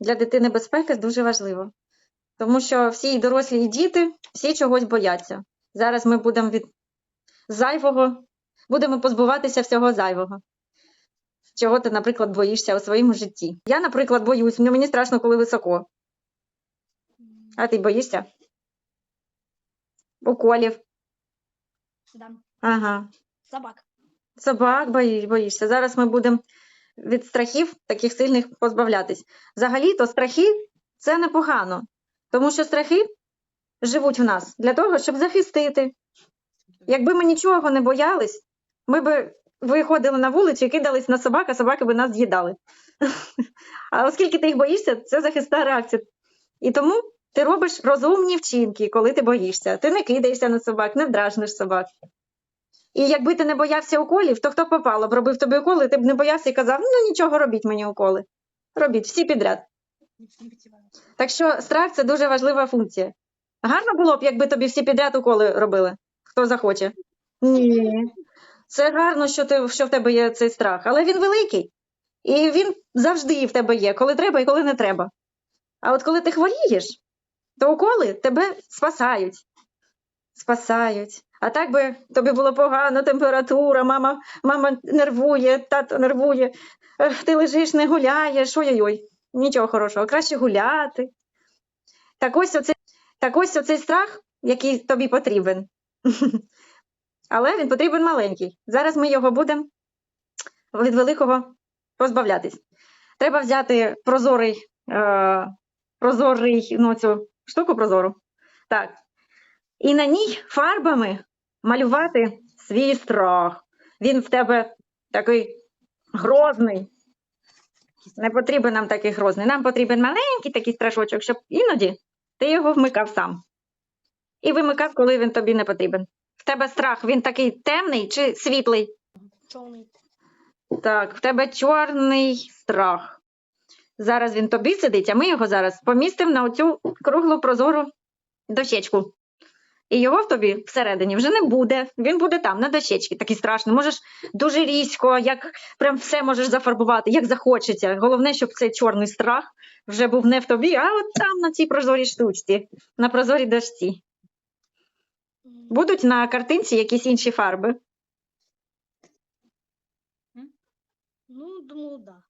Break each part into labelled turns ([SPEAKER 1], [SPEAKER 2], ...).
[SPEAKER 1] для дитини безпеки дуже важливо. Тому що всі і дорослі, і діти, всі чогось бояться. Зараз ми будемо від зайвого, будемо позбуватися всього зайвого. Чого ти, наприклад, боїшся у своєму житті. Я, наприклад, боюсь, мені мені страшно, коли високо. А ти боїшся? Уколів.
[SPEAKER 2] Да.
[SPEAKER 1] Ага.
[SPEAKER 2] Собак.
[SPEAKER 1] Собак бої- боїшся. Зараз ми будемо від страхів таких сильних позбавлятись. Взагалі-то страхи це непогано, тому що страхи живуть в нас для того, щоб захистити. Якби ми нічого не боялись, ми би виходили на вулицю і кидались на собак, а собаки би нас з'їдали. А оскільки ти їх боїшся, це захисна реакція. І тому ти робиш розумні вчинки, коли ти боїшся. Ти не кидаєшся на собак, не дражниш собак. І якби ти не боявся уколів, то хто попало б робив тобі уколи, ти б не боявся і казав, ну нічого, робіть мені уколи. Робіть всі підряд. Так що страх це дуже важлива функція. Гарно було б, якби тобі всі підряд уколи робили, хто захоче. Ні. Це гарно, що, ти, що в тебе є цей страх, але він великий. І він завжди в тебе є, коли треба і коли не треба. А от коли ти хворієш, то уколи тебе спасають. Спасають. А так би тобі було погано, температура, мама, мама нервує, тато нервує, ти лежиш, не гуляєш, ой-ой-ой, нічого хорошого, краще гуляти. Так ось оцей, так ось оцей страх, який тобі потрібен. Але він потрібен маленький. Зараз ми його будемо від великого позбавлятись. Треба взяти прозорий, е, прозорий, ну, цю штуку прозору. Так. І на ній фарбами малювати свій страх. Він в тебе такий грозний. Не потрібен нам такий грозний. Нам потрібен маленький такий страшочок, щоб іноді ти його вмикав сам. І вимикав, коли він тобі не потрібен. В тебе страх, він такий темний чи світлий?
[SPEAKER 2] Чорний.
[SPEAKER 1] Так, в тебе чорний страх. Зараз він тобі сидить, а ми його зараз помістимо на оцю круглу прозору дощечку. І його в тобі всередині вже не буде. Він буде там, на дощечці, такий страшний. Можеш дуже різко, як прям все можеш зафарбувати, як захочеться. Головне, щоб цей чорний страх вже був не в тобі, а от там на цій прозорій штучці, на прозорій дошці. Будуть на картинці якісь інші фарби.
[SPEAKER 2] Ну, думаю, да.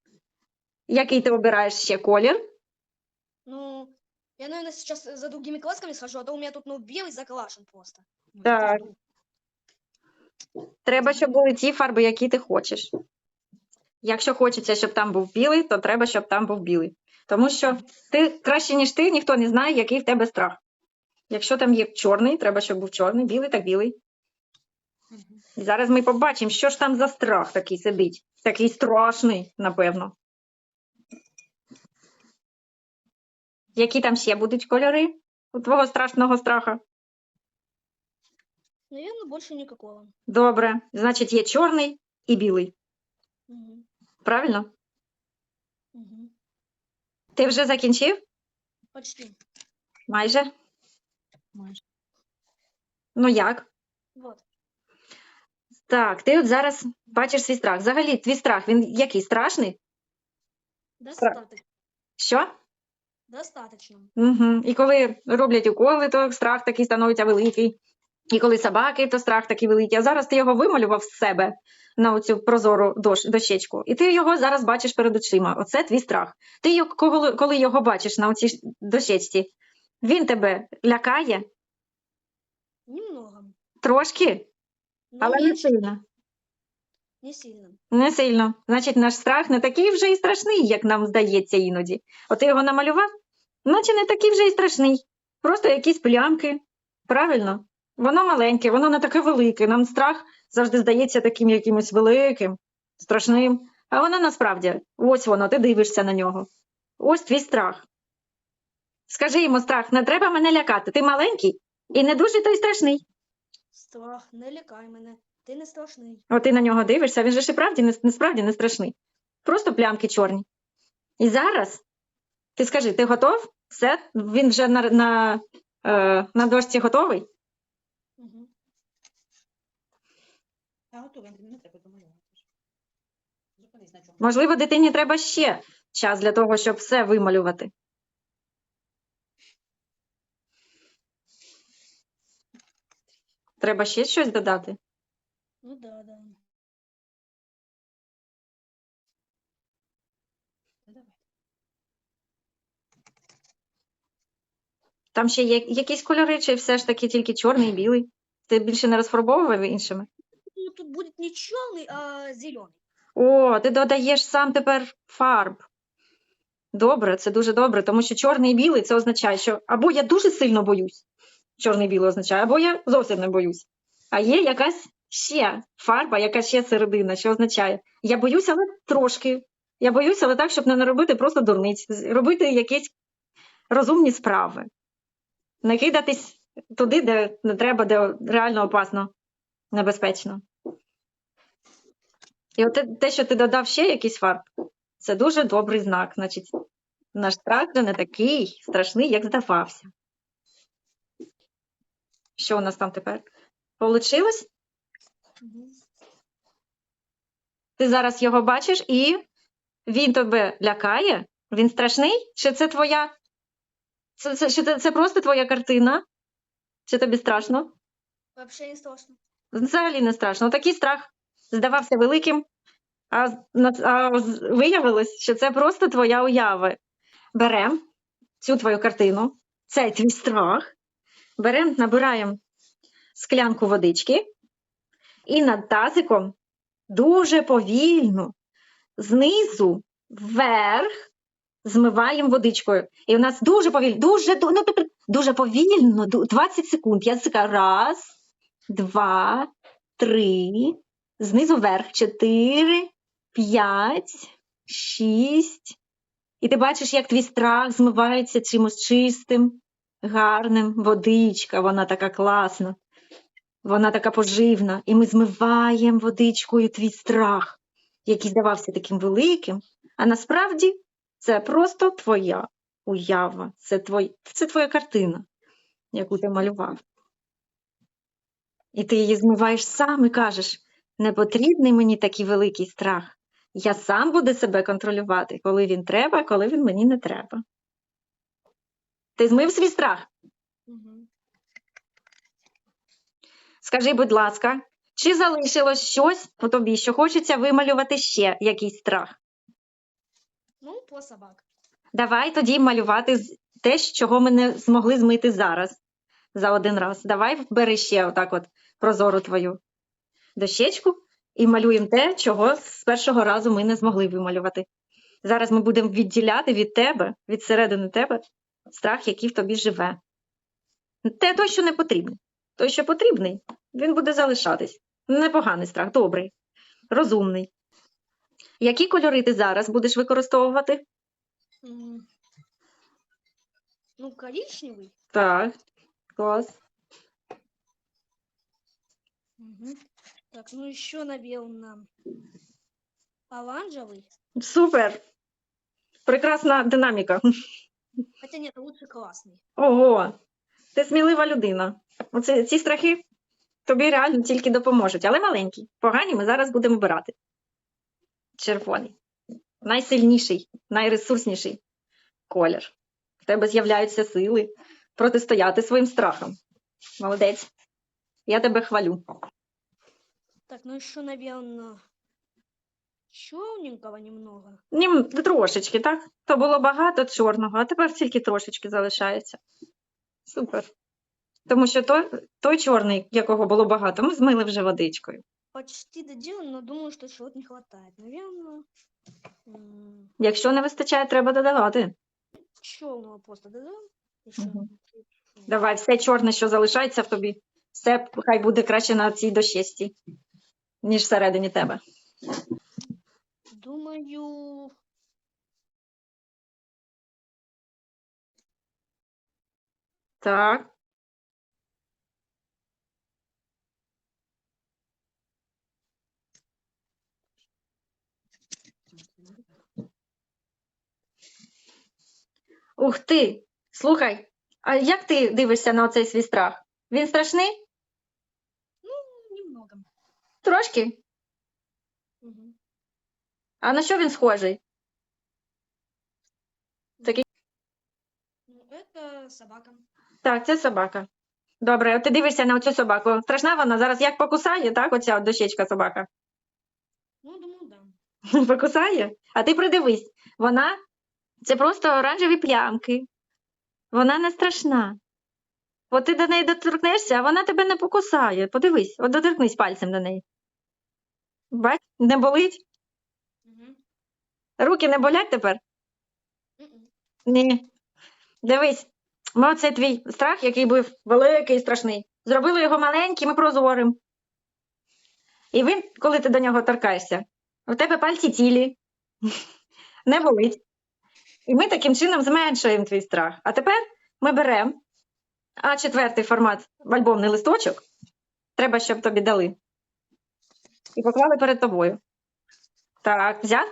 [SPEAKER 1] Який ти обираєш ще колір?
[SPEAKER 2] Ну, я, наверное, сейчас за другими красками схожу, а то у меня тут, ну, белый закрашен просто.
[SPEAKER 1] Так. Треба, щоб були ті фарби, які ти хочеш. Якщо хочеться, щоб там був білий, то треба, щоб там був білий. Тому що ти краще, ніж ти, ніхто не знає, який в тебе страх. Якщо там є чорний, треба, щоб був чорний, білий, так білий. І зараз ми побачимо, що ж там за страх такий сидить. Такий страшний, напевно. Які там ще будуть кольори у твого страшного страха?
[SPEAKER 2] Наверное, больше никакого.
[SPEAKER 1] Добре. Значить, є чорний і білий.
[SPEAKER 2] Мгм.
[SPEAKER 1] Правильно?
[SPEAKER 2] Мгм.
[SPEAKER 1] Ти вже закінчив?
[SPEAKER 2] Почти.
[SPEAKER 1] Майже?
[SPEAKER 2] Майже.
[SPEAKER 1] Ну як?
[SPEAKER 2] Вот.
[SPEAKER 1] Так, ти от зараз бачиш свій страх. Взагалі, твій страх, він який страшний?
[SPEAKER 2] Достаточно.
[SPEAKER 1] Що?
[SPEAKER 2] Достаточно.
[SPEAKER 1] Угу. І коли роблять уколи, то страх такий становиться великий. І коли собаки, то страх такий великий. А зараз ти його вималював з себе на оцю прозору дош, дощечку. І ти його зараз бачиш перед очима. Оце твій страх. Ти коли, коли його бачиш на оцій дощечці, він тебе лякає
[SPEAKER 2] Немного.
[SPEAKER 1] трошки,
[SPEAKER 2] Но
[SPEAKER 1] але
[SPEAKER 2] не
[SPEAKER 1] сильно.
[SPEAKER 2] не сильно.
[SPEAKER 1] Не сильно. Значить, наш страх не такий вже і страшний, як нам здається іноді. От ти його намалював, наче не такий вже і страшний. Просто якісь плямки. Правильно? Воно маленьке, воно не таке велике. Нам страх завжди здається таким якимось великим, страшним. А воно насправді, ось воно, ти дивишся на нього. Ось твій страх. Скажи йому, страх, не треба мене лякати. Ти маленький і не дуже той страшний.
[SPEAKER 2] Страх, не лякай мене. Ти не страшний.
[SPEAKER 1] От ти на нього дивишся, він же ж і правді не, насправді не страшний. Просто плямки чорні. І зараз ти скажи, ти готов? Все, він вже на, на, е, на дошці готовий?
[SPEAKER 2] Угу.
[SPEAKER 3] А готовий, не треба домалювати. Зупинись на чому.
[SPEAKER 1] Можливо, дитині треба ще час для того, щоб все вималювати. Треба ще щось додати?
[SPEAKER 2] Ну да, да.
[SPEAKER 1] Там ще є якісь кольори, чи все ж таки тільки чорний і білий? Ти більше не розфарбовував іншими?
[SPEAKER 2] Ну, тут будет не черный, а зеленый.
[SPEAKER 1] О, ти додаєш сам тепер фарб. Добре, це дуже добре, тому що чорний і білий це означає, що або я дуже сильно боюсь, чорний і білий означає, або я зовсім не боюсь. А є якась ще фарба, яка ще середина, що означає, я боюсь, але трошки. Я боюсь, але так, щоб не наробити просто дурниць, робити якісь розумні справи. Не кидатись туди, де не треба, де реально опасно, небезпечно. І от те- що ти додав ще якийсь фарб, це дуже добрий знак. Значить, наш страх не такий страшний, як здавався. Що у нас там тепер? Получилось? Ти зараз його бачиш, і він тебе лякає? Він страшний? Чи це твоя? Це, це, чи це, це просто твоя картина? Чи тобі страшно?
[SPEAKER 2] Вообще не страшно.
[SPEAKER 1] Взагалі не страшно. Такий страх здавався великим, а, а виявилось, що це просто твоя уява. Беремо цю твою картину, цей твій страх, беремо, набираємо склянку водички і над тазиком дуже повільно знизу вверх змиваємо водичкою. І у нас дуже повільно, дуже, ну, тобто дуже повільно, 20 секунд. Я засікаю. Раз, два, три, знизу вверх, чотири, п'ять, шість. І ти бачиш, як твій страх змивається чимось чистим, гарним. Водичка, вона така класна, вона така поживна. І ми змиваємо водичкою твій страх, який здавався таким великим, а насправді це просто твоя уява, це, твой, це твоя картина, яку ти малював. І ти її змиваєш сам і кажеш, не потрібний мені такий великий страх. Я сам буду себе контролювати, коли він треба, коли він мені не треба. Ти змив свій страх?
[SPEAKER 2] Мгм.
[SPEAKER 1] Скажи, будь ласка, чи залишилось щось у тобі, що хочеться вималювати ще якийсь страх?
[SPEAKER 2] Про собак.
[SPEAKER 1] Давай тоді малювати те, чого ми не змогли змити зараз за один раз. Давай бери ще отак от прозору твою дощечку і малюємо те, чого з першого разу ми не змогли вималювати. Зараз ми будемо відділяти від тебе, від середини тебе, страх, який в тобі живе. Те той, що не потрібний. Той, що потрібний, він буде залишатись. Непоганий страх, добрий, розумний. Які кольори ти зараз будеш використовувати?
[SPEAKER 2] М. Ну, коричневый.
[SPEAKER 1] Так, клас.
[SPEAKER 2] Мгм. Так, ну еще, наверное, оранжевый.
[SPEAKER 1] Супер. Прекрасна динаміка.
[SPEAKER 2] Хотя нет, лучше красный.
[SPEAKER 1] Ого, ти смілива людина. Оце, ці страхи тобі реально тільки допоможуть, але маленькі. Погані ми зараз будемо обирати. Червоний. Найсильніший, найресурсніший колір. В тебе з'являються сили протистояти своїм страхам. Молодець. Я тебе хвалю.
[SPEAKER 2] Так, ну еще, наверное, черненького немного.
[SPEAKER 1] Нім трошечки, так? То було багато чорного, а тепер тільки трошечки залишається. Супер. Тому що той, той чорний, якого було багато, ми змили вже водичкою.
[SPEAKER 2] Почти доделан, но думаю, что чего-то не хватает. Наверное,
[SPEAKER 1] Якщо не вистачає, треба додавати.
[SPEAKER 2] черного просто додам.
[SPEAKER 1] Мгм. Давай, все чорне, що залишається в тобі, все хай буде краще на цій дощечці, ніж всередині тебе.
[SPEAKER 2] Думаю,
[SPEAKER 1] Так. Ух ти! Слухай, а як ти дивишся на оцей свій страх? Він страшний?
[SPEAKER 2] немного.
[SPEAKER 1] Трошки.
[SPEAKER 2] Мгм.
[SPEAKER 1] А на що він схожий?
[SPEAKER 2] это собака.
[SPEAKER 1] Так, це собака. Добре, от ти дивишся на цю собаку. Страшна вона зараз як покусає, так, оця от дощечка собака.
[SPEAKER 2] Ну, думаю, да.
[SPEAKER 1] Покусає? А ти придивись, вона це просто оранжеві плямки. Вона не страшна. От ти до неї доторкнешся, а вона тебе не покусає. Подивись, от доторкнись пальцем до неї. Бач, не болить? Руки не болять тепер? Ні. Дивись, ми оцей твій страх, який був великий і страшний, зробили його маленьким і прозорим. І він, коли ти до нього торкаєшся, у тебе пальці цілі, не болить. І ми таким чином зменшуємо твій страх. А тепер ми беремо а четвертий формат в альбомний листочок. Треба, щоб тобі дали. І поклали перед тобою. Так, взяв?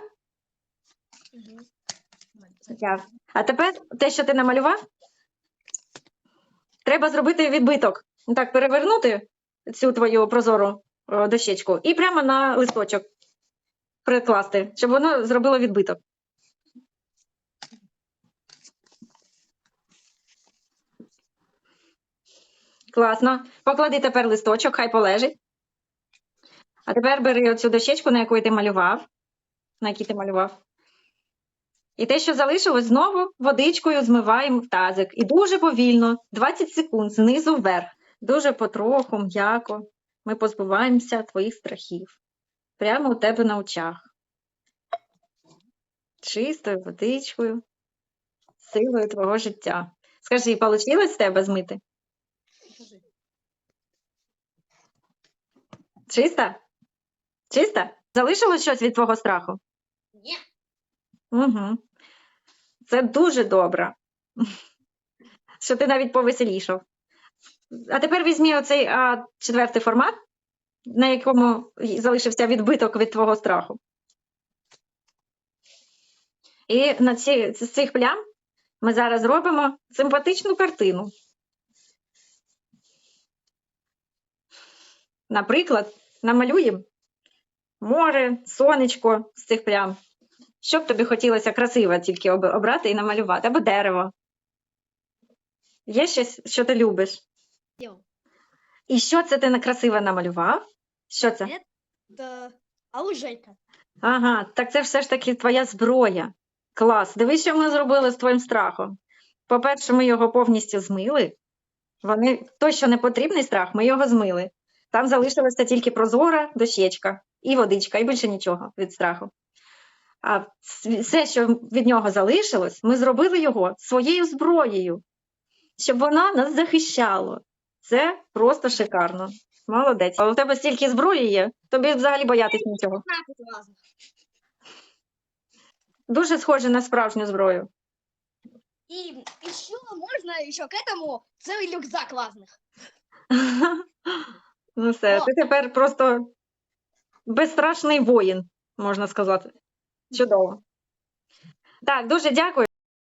[SPEAKER 1] Взяв. А тепер те, що ти намалював, треба зробити відбиток. Так, перевернути цю твою прозору дощечку і прямо на листочок прикласти, щоб воно зробило відбиток. Класно. Поклади тепер листочок, хай полежить. А тепер бери оцю дощечку, на яку ти малював. На якій ти малював. І те, що залишилось, знову водичкою змиваємо в тазик. І дуже повільно, 20 секунд, знизу вверх. Дуже потроху, м'яко. Ми позбуваємося твоїх страхів. Прямо у тебе на очах. Чистою водичкою, силою твого життя. Скажи, вийшло з тебе змити?
[SPEAKER 2] Покажи.
[SPEAKER 1] Чиста? Чиста? Залишилось щось від твого страху?
[SPEAKER 2] Не.
[SPEAKER 1] Угу. Це дуже добре. Що ти навіть повеселішав. А тепер візьмі оцей а, четвертий формат, на якому залишився відбиток від твого страху. І на ці, з цих плям ми зараз робимо симпатичну картину. Наприклад, намалюємо море, сонечко з цих плям. Що б тобі хотілося красиво тільки обрати і намалювати, або дерево. Є щось, що ти любиш?
[SPEAKER 2] Делал.
[SPEAKER 1] І що це ти красиво намалював? Що це?
[SPEAKER 2] Е? Да.
[SPEAKER 1] Ага, так це все ж таки твоя зброя. Клас. Дивись, що ми зробили з твоїм страхом. По-перше, ми його повністю змили. Вони, той, що не потрібний страх, ми його змили. Там залишилася тільки прозора дощечка і водичка, і більше нічого від страху. А вс- все, що від нього залишилось, ми зробили його своєю зброєю, щоб вона нас захищала. Це просто шикарно. Молодець. А у тебе стільки зброї є, тобі взагалі боятись нічого.
[SPEAKER 2] 15 разных.
[SPEAKER 1] Дуже схоже на справжню зброю.
[SPEAKER 2] И еще можно еще к этому целый рюкзак разных.
[SPEAKER 1] Ну все, ти тепер просто безстрашний воїн, можна сказати. Чудово. Так, дуже дякую.